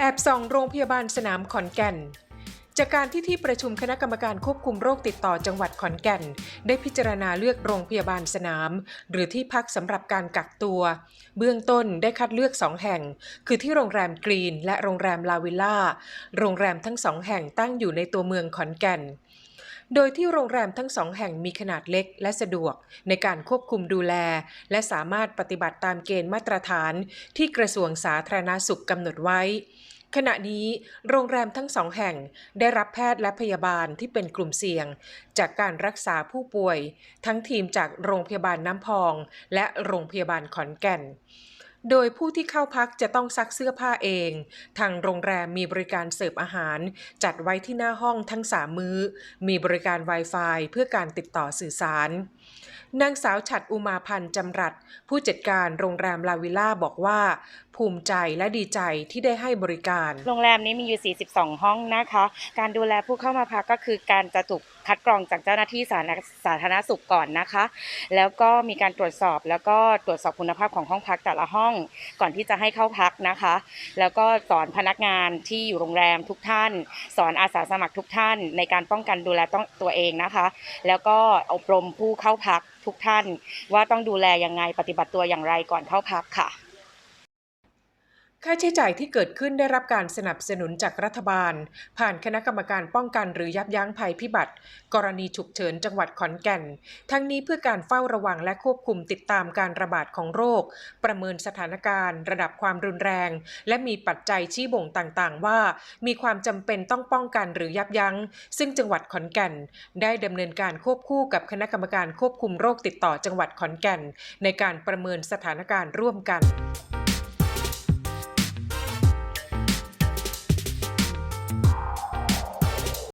แอบส่องโรงพยาบาลสนามขอนแก่น จากการที่ที่ประชุมคณะกรรมการควบคุมโรคติดต่อจังหวัดขอนแก่น ได้พิจารณาเลือกโรงพยาบาลสนาม หรือที่พักสำหรับการกักตัว เบื้องต้นได้คัดเลือกสองแห่ง คือที่โรงแรมกรีน และโรงแรมลาวิลล่า โรงแรมทั้งสองแห่งตั้งอยู่ในตัวเมืองขอนแก่น โดยที่โรงแรมทั้งสองแห่งมีขนาดเล็กและสะดวกในการควบคุมดูแล และสามารถปฏิบัติตามเกณฑ์มาตรฐานที่กระทรวงสาธารณาสุขกำหนดไว้ขณะนี้โรงแรมทั้งสองแห่งได้รับแพทย์และพยาบาลที่เป็นกลุ่มเสี่ยง จากการรักษาผู้ป่วย ทั้งทีมจากโรงพยาบาลน้ำพอง และโรงพยาบาลขอนแก่น โดยผู้ที่เข้าพักจะต้องซักเสื้อผ้าเอง ทางโรงแรมมีบริการเสิร์ฟอาหาร จัดไว้ที่หน้าห้องทั้งสามมื้อ มีบริการ Wi-Fi เพื่อการติดต่อสื่อสาร นางสาวฉัดอุมาพันธ์จำรัด ผู้จัดการโรงแรมลาวิล่าบอกว่า ภูมิใจและดีใจที่ได้ให้บริการ โรงแรมนี้มีอยู่ 42 ห้องนะคะ การดูแลผู้เข้ามาพักก็คือการจะถูกคัดกรองจากเจ้าหน้าที่สาธารณสาธารณสุขก่อนนะคะ แล้วก็มีการตรวจสอบแล้วก็ตรวจสอบคุณภาพของห้องพักแต่ละห้องก่อนที่จะให้เข้าพักนะคะ แล้วก็สอนพนักงานที่อยู่โรงแรมทุกท่าน สอนอาสาสมัครทุกท่าน ในการป้องกันดูแลต้องตัวเองนะคะ แล้วก็อบรมผู้เข้าพักทุกท่าน ว่าต้องดูแลยังไงปฏิบัติตัวอย่างไรก่อนเข้าพักค่ะ ค่าใช้จ่ายที่เกิดขึ้นได้รับการสนับสนุนจากรัฐบาล ผ่านคณะกรรมการป้องกันหรือยับยั้งภัยพิบัติ กรณีฉุกเฉินจังหวัดขอนแก่น ทั้งนี้เพื่อการเฝ้าระวังและควบคุมติดตามการระบาดของโรค ประเมินสถานการณ์ ระดับความรุนแรง และมีปัจจัยชี้บ่งต่างๆ ว่า มีความจำเป็นต้องป้องกันหรือยับยั้ง ซึ่งจังหวัดขอนแก่น ได้ดำเนินการควบคู่กับคณะกรรมการควบคุมโรคติดต่อจังหวัดขอนแก่น ในการประเมินสถานการณ์ร่วมกัน